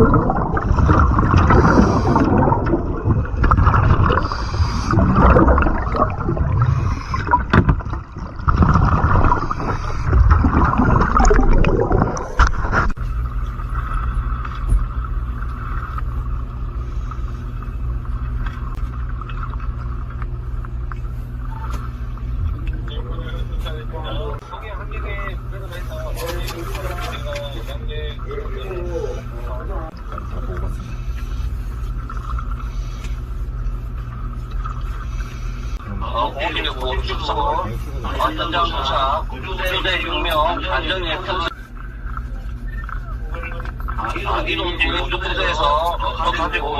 그래서 양대 축소, 현장 도착, 구조대 6명, 안전에 편승. 이동 구조부대에서 가지고